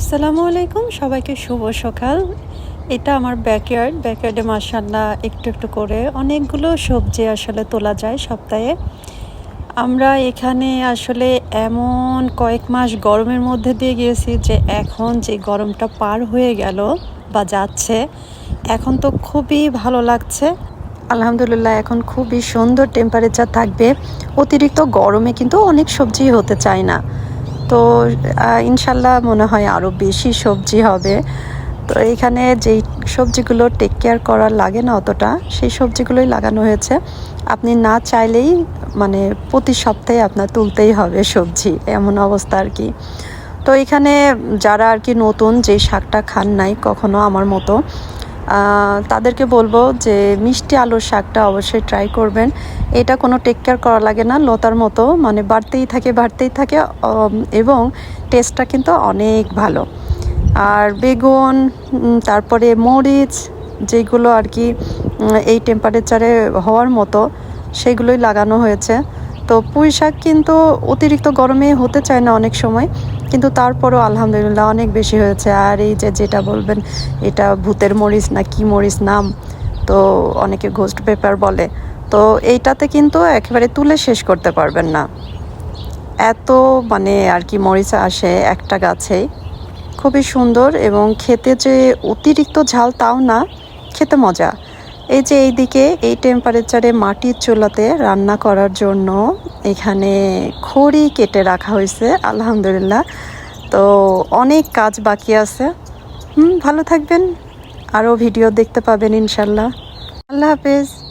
আসসালামু আলাইকুম, সবাইকে শুভ সকাল। এটা আমার ব্যাকয়ার্ড ব্যাকয়ার্ডে মাসাল্লাহ একটু একটু করে অনেকগুলো সবজি আসলে তোলা যায় সপ্তাহে। আমরা এখানে আসলে এমন কয়েক মাস গরমের মধ্যে দিয়ে গিয়েছি যে এখন যে গরমটা পার হয়ে গেল বা যাচ্ছে, এখন তো খুবই ভালো লাগছে। আলহামদুলিল্লাহ, এখন খুবই সুন্দর টেম্পারেচার থাকবে। অতিরিক্ত গরমে কিন্তু অনেক সবজি হতে চায় না। তো ইনশাল্লাহ মনে হয় আরও বেশি সবজি হবে। তো এখানে যেই সবজিগুলো টেক কেয়ার করার লাগে না অতটা, সেই সবজিগুলোই লাগানো হয়েছে। আপনি না চাইলেই মানে প্রতি সপ্তাহে আপনার তুলতেই হবে সবজি, এমন অবস্থা আর কি। তো এখানে যারা আর কি নতুন যে শাকটা খান নাই কখনো আমার মতো তাদেরকে বলব যে মিষ্টি আলুর শাকটা অবশ্যই ট্রাই করবেন। এটা কোনো টেক কেয়ার করা লাগে না, লতার মতো মানে বাড়তেই থাকে বাড়তেই থাকে এবং টেস্টটা কিন্তু অনেক ভালো। আর বেগুন তারপরে মরিচ, যেগুলো আর কি এই টেম্পারেচারে হওয়ার মতো, সেগুলোই লাগানো হয়েছে। তো পুঁই শাক কিন্তু অতিরিক্ত গরমে হতে চায় না অনেক সময়। কিন্তু তারপরও আলহামদুলিল্লাহ অনেক বেশি হয়েছে। আর এই যে যেটা বলবেন, এটা ভূতের মরিচ না কি মরিচ নাম, তো অনেকে ঘোস্ট পেপার বলে। তো এইটাতে কিন্তু একেবারে তুলে শেষ করতে পারবেন না। এত মানে আর কি মরিচ আসে একটা গাছেই খুবই সুন্দর এবং খেতে যে অতিরিক্ত ঝাল তাও না, খেতে মজা। এই যে এইদিকে এই টেম্পারেচারে মাটির চুলাতে রান্না করার জন্য এখানে খড়ি কেটে রাখা হয়েছে, আলহামদুলিল্লাহ। তো অনেক কাজ বাকি আছে। হুম, ভালো থাকবেন। আরও ভিডিও দেখতে পাবেন ইনশাল্লাহ। আল্লাহ হাফেজ।